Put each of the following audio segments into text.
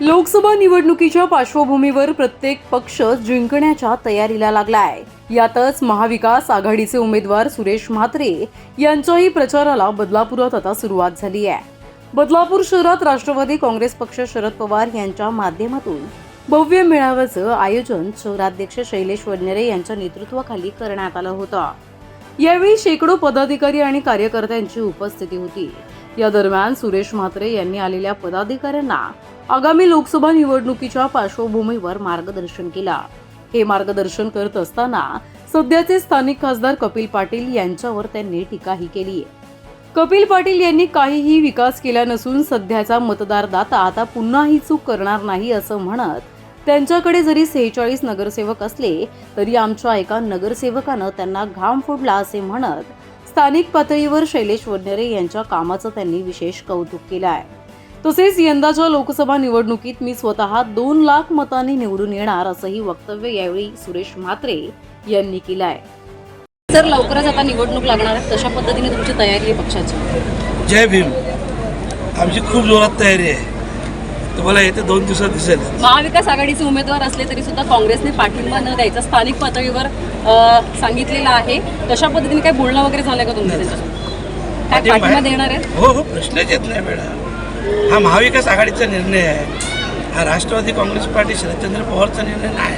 लोकसभा निवडणुकीच्या पार्श्वभूमीवर प्रत्येक पक्ष जिंकण्याच्या तयारीला लागलाय. यातच महाविकास आघाडीचे उमेदवार सुरेश म्हात्रे यांच्याही प्रचाराला बदलापुरात आता सुरुवात झाली आहे. बदलापूर शहरात राष्ट्रवादी काँग्रेस पक्ष शरद पवार यांच्या माध्यमातून भव्य मेळाव्याचं आयोजन शहराध्यक्ष शैलेश वडनेरे यांच्या नेतृत्वाखाली करण्यात आलं होतं. यावेळी शेकडो पदाधिकारी आणि कार्यकर्त्यांची उपस्थिती होती. या दरम्यान सुरेश म्हात्रे यांनी आलेल्या पदाधिकाऱ्यांना आगामी लोकसभा निवडणुकीच्या पार्श्वभूमीवर मार्गदर्शन केला. हे मार्गदर्शन करत असताना सध्याचे स्थानिक खासदार कपिल पाटील यांच्यावर त्यांनी टीकाही केली आहे. कपिल पाटील यांनी काहीही विकास केला नसून सध्याचा मतदारदाता आता पुन्हा ही चूक करणार नाही असं म्हणत त्यांच्याकडे जरी सेहेचाळीस नगरसेवक असले तरी आमच्या एका नगरसेवकानं त्यांना घाम फोडला असे म्हणत स्थानिक पातळीवर शैलेश वडनेरे यांच्या कामाचं त्यांनी विशेष कौतुक केलं आहे तसेच यंदाच्या लोकसभा निवडणुकीत मी स्वतः दोन लाख मतांनी निवडून येणार असंही वक्तव्य यावेळी सुरेश म्हात्रे यांनी केलं आहे सर लवकरच आता निवडणूक लागणार आहे. तशा पद्धतीने तुमची तयारी आहे पक्षाची? जय भीम. आमची खूप जोरात तयारी आहे. तुम्हाला येत्या दोन दिवसात दिसेल. महाविकास आघाडीचे उमेदवार असले तरी सुद्धा काँग्रेसने पाठिंबा न द्यायचा स्थानिक पातळीवर सांगितलेलं आहे. तशा पद्धतीने काय बोलणं वगैरे झालंय का तुमचं? काय पाठिंबा. देणार आहे? हो हो प्रश्नच येत नाही मॅडम. हा महाविकास आघाडीचा निर्णय आहे. हा राष्ट्रवादी काँग्रेस पार्टी शरदचंद्र पवारचा निर्णय नाही.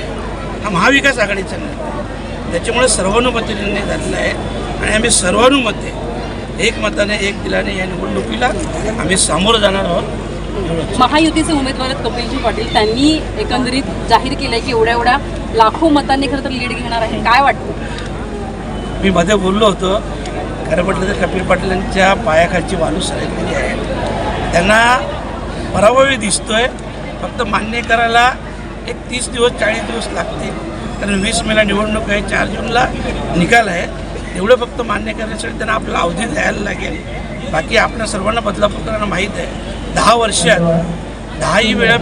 हा महाविकास आघाडीचा निर्णय आहे. त्याच्यामुळे सर्वानुमते निर्णय झालेला आहे. आणि आम्ही सर्वानुमते एक मताने एक दिलाने या निवडणुकीला आम्ही सामोरं जाणार आहोत. महायुतीचे उमेदवार कपिलजी पाटील त्यांनी एकंदरीत जाहीर केलंय की एवढ्या एवढ्या लाखो मतांनी खरं तर लीड घेणार आहे. काय वाटतं? मी मध्ये बोललो होतो. खरं म्हटलं तर कपिल पाटीलांच्या पायाखालची वालू सरकलेली आहे. त्यांना पराभवी दिसतोय. फक्त मान्य करायला एक तीस दिवस चाळीस दिवस लागतील. कारण वीस मेला निवडणूक आहे चार जूनला निकाल आहे. तेवढं फक्त मान्य करण्यासाठी त्यांना आपला अवधी द्यायला लागेल. बाकी आपल्या सर्वांना बदलापूरकरांना माहीत आहे. दहा वर्षात दहाही वेळा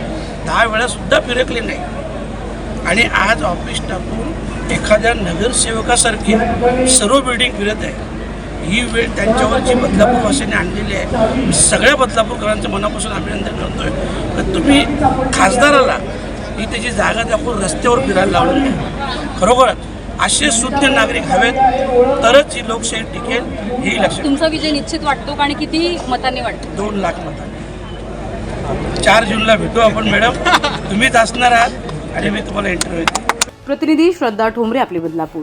दहा वेळासुद्धा फिरकले नाही. आणि आज ऑफिस टाकून एखाद्या नगरसेवकासारखी सर्व बिल्डिंग फिरत आहे. ही वेळ त्यांच्यावर जी बदलापूर भाषेने आणलेली आहे मी सगळ्या बदलापूरकरांचं मनापासून अभिनंदन करतोय. तर तुम्ही खासदाराला ही त्याची जागा दाखवून रस्त्यावर फिरायला लावली खरोखरच असे शुद्ध नागरिक हवेत तरच ही लोकशाही टिकेल हे लक्षात तुमचा विजय निश्चित वाटतो का आणि किती मतांनी वाटतो? दोन लाख मतांनी चार जूनला भेटू आपण मॅडम. तुम्हीच असणार आहात आणि मी तुम्हाला इंटरव्ह्यू प्रतिनिधी श्रद्धा ठोंबरे आपले बदलापूर.